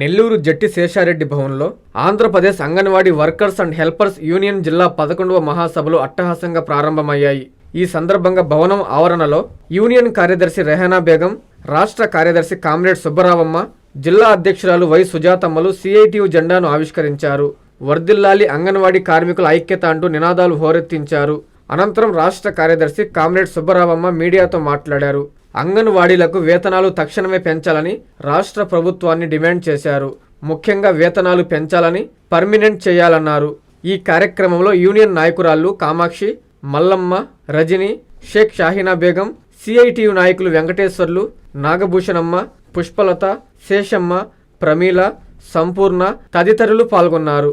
నెల్లూరు జట్టి శేషారెడ్డి భవన్లో Andhra Pradesh anganwadi workers and helpers union జిల్లా పదకొండవ మహాసభలు అట్టహాసంగా ప్రారంభమయ్యాయి. ఈ సందర్భంగా భవనం ఆవరణలో యూనియన్ కార్యదర్శి రెహనా బేగం రాష్ట్ర కార్యదర్శి కామ్రేడ్ సుబ్బరావమ్మ జిల్లా అధ్యక్షురాలు వై సుజాతమ్మలు సిఐటియు జెండాను ఆవిష్కరించారు. వర్దిల్లాలి అంగన్వాడీ కార్మికుల ఐక్యత అంటూ నినాదాలు హోరెత్తించారు. అనంతరం రాష్ట్ర కార్యదర్శి కామ్రేడ్ సుబ్బరావమ్మ మీడియాతో మాట్లాడారు. అంగన్వాడీలకు వేతనాలు తక్షణమే పెంచాలని రాష్ట్ర ప్రభుత్వాన్ని డిమాండ్ చేశారు. ముఖ్యంగా వేతనాలు పెంచాలని పర్మినెంట్ చేయాలన్నారు. ఈ కార్యక్రమంలో యూనియన్ నాయకురాళ్ళు కామాక్షి మల్లమ్మ రజని షేక్ షాహీనా బేగం సిఐటియు నాయకులు వెంకటేశ్వర్లు నాగభూషణమ్మ పుష్పలత శేషమ్మ ప్రమీల సంపూర్ణ తదితరులు పాల్గొన్నారు.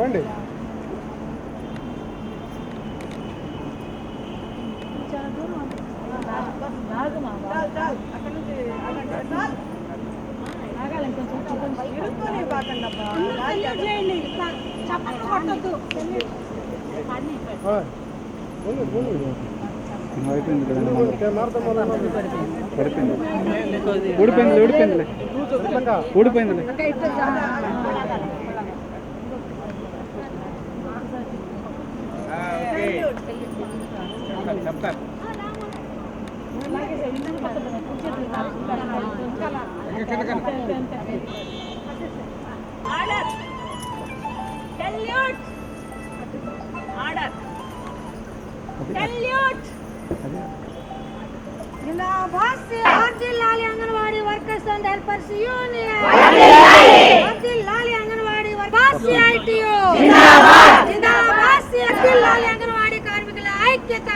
రండి. అయిపోయింది కదండి పడిపోయింది ఊడిపోయింది ఊడిపోయిందిలే ఊడిపోయిందిలే Order. Anganwadi workers and helpers union anganwadi workers anganwadi కార్మికుల ఐక్యత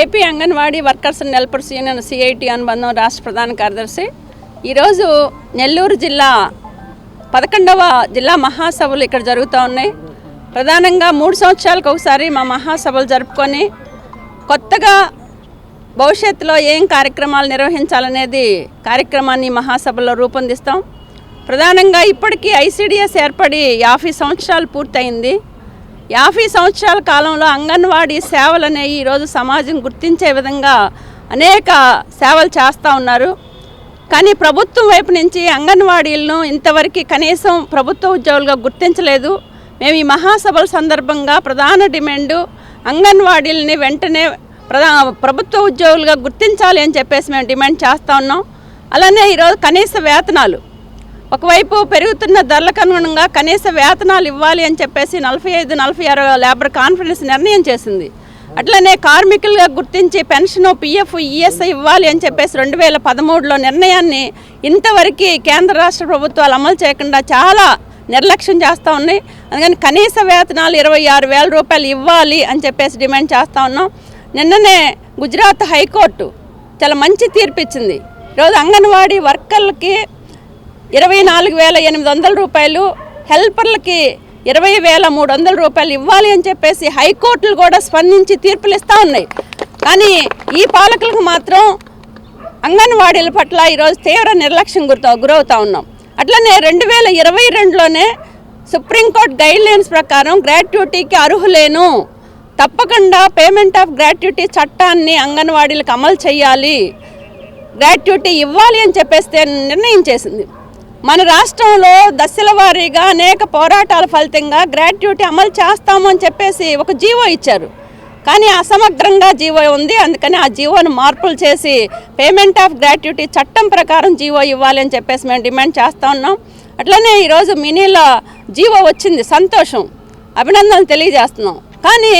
AP anganwadi workers and helpers union CIT అనుబంధం రాష్ట్ర ప్రధాన కార్యదర్శి. ఈరోజు నెల్లూరు జిల్లా పదకొండవ జిల్లా మహాసభలు ఇక్కడ జరుగుతూ ఉన్నాయి. ప్రధానంగా మూడు సంవత్సరాలకు ఒకసారి మా మహాసభలు జరుపుకొని కొత్తగా భవిష్యత్తులో ఏం కార్యక్రమాలు నిర్వహించాలనేది కార్యక్రమాన్ని మహాసభలో రూపొందిస్తాం. ప్రధానంగా ఇప్పటికీ ఐసీడిఎస్ ఏర్పడి యాభై సంవత్సరాలు పూర్తయింది. యాభై సంవత్సరాల కాలంలో అంగన్వాడీ సేవలు అనేవి ఈరోజు సమాజం గుర్తించే విధంగా అనేక సేవలు చేస్తూ ఉన్నారు. కానీ ప్రభుత్వం వైపు నుంచి అంగన్వాడీలను ఇంతవరకు కనీసం ప్రభుత్వ ఉద్యోగులుగా గుర్తించలేదు. మేము ఈ మహాసభల సందర్భంగా ప్రధాన డిమాండు అంగన్వాడీలని వెంటనే ప్రధా ప్రభుత్వ ఉద్యోగులుగా గుర్తించాలి అని చెప్పేసి మేము డిమాండ్ చేస్తూ ఉన్నాం. అలానే ఈరోజు కనీస వేతనాలు. ఒకవైపు పెరుగుతున్న ధరలకు అనుగుణంగా కనీస వేతనాలు ఇవ్వాలి అని చెప్పేసి నలభై ఐదు నలభై ఆరు లేబర్ కాన్ఫరెన్స్ నిర్ణయం చేసింది. అట్లనే కార్మికులుగా గుర్తించి పెన్షన్ పిఎఫ్ ఈఎస్ఐ ఇవ్వాలి అని చెప్పేసి రెండు వేల పదమూడులో నిర్ణయాన్ని ఇంతవరకు కేంద్ర రాష్ట్ర ప్రభుత్వాలు అమలు చేయకుండా చాలా నిర్లక్ష్యం చేస్తూ ఉన్నాయి. అందుకని కనీస వేతనాలు ఇరవై ఆరు వేల రూపాయలు ఇవ్వాలి అని చెప్పేసి డిమాండ్ చేస్తూ ఉన్నాం. నిన్ననే గుజరాత్ హైకోర్టు చాలా మంచి తీర్పు ఇచ్చింది. ఈరోజు అంగన్వాడీ వర్కర్లకి ఇరవై నాలుగు వేల ఎనిమిది వందల రూపాయలు హెల్పర్లకి ఇరవై వేల మూడు వందల రూపాయలు ఇవ్వాలి అని చెప్పేసి హైకోర్టులు కూడా స్పందించి తీర్పులు ఇస్తూ ఉన్నాయి. కానీ ఈ పాలకులకు మాత్రం అంగన్వాడీల పట్ల ఈరోజు తీవ్ర నిర్లక్ష్యం గుర్తు గురవుతూ ఉన్నాం. అట్లనే రెండు వేల ఇరవై రెండులోనే సుప్రీంకోర్టు గైడ్ లైన్స్ ప్రకారం గ్రాట్యుటీకి అర్హులేను. తప్పకుండా పేమెంట్ ఆఫ్ గ్రాట్యుటీ చట్టాన్ని అంగన్వాడీలకు అమలు చేయాలి. గ్రాట్యుటీ ఇవ్వాలి అని చెప్పేస్తే నిర్ణయం చేసింది. మన రాష్ట్రంలో దశల వారీగా అనేక పోరాటాల ఫలితంగా గ్రాట్యుటీ అమలు చేస్తాము అని చెప్పేసి ఒక జీవో ఇచ్చారు. కానీ అసమగ్రంగా జీవో ఉంది. అందుకని ఆ జీవోను మార్పులు చేసి పేమెంట్ ఆఫ్ గ్రాట్యుటీ చట్టం ప్రకారం జీవో ఇవ్వాలి అని చెప్పేసి మేము డిమాండ్ చేస్తూ ఉన్నాం. అట్లనే ఈరోజు మినీలో జీవో వచ్చింది. సంతోషం. అభినందనలు తెలియజేస్తున్నాం. కానీ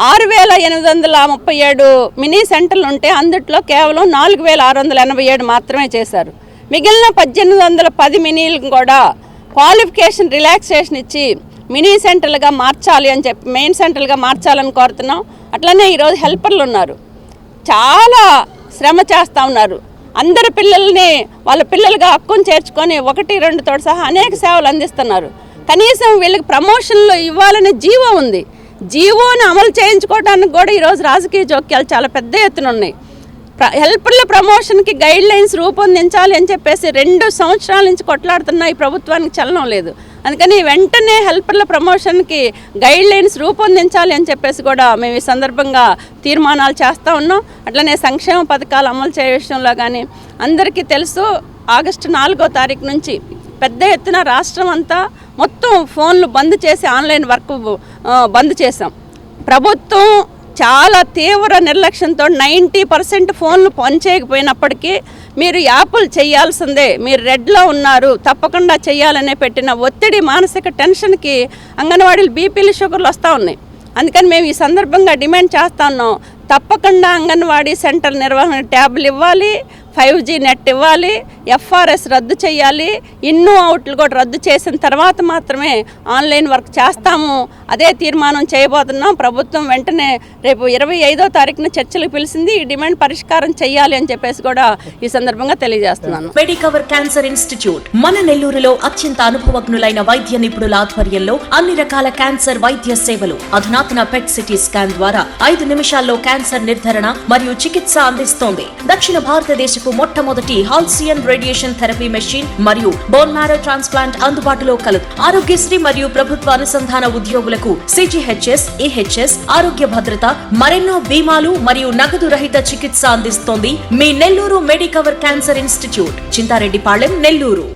ఆరు వేల ఎనిమిది వందల ముప్పై ఏడు మినీ సెంటర్లు ఉంటే అందుట్లో కేవలం నాలుగు వేల ఆరు వందల ఎనభై ఏడు మాత్రమే చేశారు. మిగిలిన పద్దెనిమిది వందల పది మినీలు కూడా క్వాలిఫికేషన్ రిలాక్సేషన్ ఇచ్చి మినీ సెంటర్లుగా మార్చాలి అని చెప్పి మెయిన్ సెంటర్లుగా మార్చాలని కోరుతున్నాం. అట్లనే ఈరోజు హెల్పర్లు ఉన్నారు. చాలా శ్రమ చేస్తూ ఉన్నారు. అందరి పిల్లల్ని వాళ్ళ పిల్లలుగా హక్కును చేర్చుకొని ఒకటి రెండుతో సహా అనేక సేవలు అందిస్తున్నారు. కనీసం వీళ్ళకి ప్రమోషన్లు ఇవ్వాలనే జీవో ఉంది. జీవోని అమలు చేయించుకోవడానికి కూడా ఈరోజు రాజకీయ జోక్యాలు చాలా పెద్ద ఎత్తున ఉన్నాయి. ప్ర- హెల్పర్ల ప్రమోషన్కి గైడ్ లైన్స్ రూపొందించాలి అని చెప్పేసి రెండు సంవత్సరాల నుంచి కొట్లాడుతున్నా ఈ ప్రభుత్వానికి చలనం లేదు. అందుకని వెంటనే హెల్పర్ల ప్రమోషన్కి గైడ్ లైన్స్ రూపొందించాలి అని చెప్పేసి కూడా మేము ఈ సందర్భంగా తీర్మానాలు చేస్తూ ఉన్నాం. అట్లనే సంక్షేమ పథకాలు అమలు చేయ విషయంలో కానీ అందరికీ తెలుసు ఆగస్టు నాలుగో తారీఖు నుంచి పెద్ద ఎత్తున రాష్ట్రం అంతా మొత్తం ఫోన్లు బంద్ చేసి ఆన్లైన్ వర్క్ బంద్ చేసాం ప్రభుత్వం చాలా తీవ్ర నిర్లక్ష్యంతో నైంటీ పర్సెంట్ ఫోన్లు పనిచేయకపోయినప్పటికీ మీరు యాప్లు చేయాల్సిందే మీరు రెడ్లో ఉన్నారు తప్పకుండా చేయాలనే పెట్టిన ఒత్తిడి మానసిక టెన్షన్కి అంగన్వాడీలు బీపీలు షుగర్లు వస్తూ ఉన్నాయి. అందుకని మేము ఈ సందర్భంగా డిమాండ్ చేస్తా ఉన్నాం. తప్పకుండా అంగన్వాడీ సెంటర్ నిర్వహణ ట్యాబ్లు ఇవ్వాలి ఫైవ్ జీ నెట్ ఇవ్వాలి ఎఫ్ఆర్ఎస్ రద్దు చేయాలి ఇన్నో అవుట్లు కూడా రద్దు చేసిన తర్వాత మాత్రమే ఆన్లైన్ వర్క్ చేస్తాము. అదే తీర్మానం చేయబోతున్నాం. ప్రభుత్వం వెంటనే రేపు ఇరవై ఐదో తారీఖున చర్చలకు పిలిచింది ఈ డిమాండ్ పరిష్కారం చేయాలి అని చెప్పేసి కూడా ఈ సందర్భంగా తెలియజేస్తున్నాను. మెడికవర్ క్యాన్సర్ ఇన్స్టిట్యూట్ మన నెల్లూరులో అత్యంత అనుభవజ్ఞులైన వైద్య నిపుణుల ఆధ్వర్యంలో అన్ని రకాల క్యాన్సర్ వైద్య సేవలు అధునాతన పెట్ సిటీ స్కాన్ ద్వారా ఐదు నిమిషాల్లో క్యాన్సర్ నిర్ధారణ మరియు చికిత్స అందిస్తోంది. దక్షిణ భారతదేశపు మొట్టమొదటి హాల్సియన్ రేడియేషన్ థెరపీ మెషిన్ మరియు బోన్ మ్యారో ట్రాన్స్ప్లాంట్ అందుబాటులో కలదు ఆరోగ్యశ్రీ మరియు ప్రభుత్వ అనుసంధాన ఉద్యోగులకు సిజిహెచ్ఎస్ ఈహెచ్ఎస్ ఆరోగ్య భద్రత మరెన్నో బీమాలు మరియు నగదు రహిత చికిత్స అందిస్తోంది మీ Nellore Medicover cancer institute. Chintareddypalem Nellore.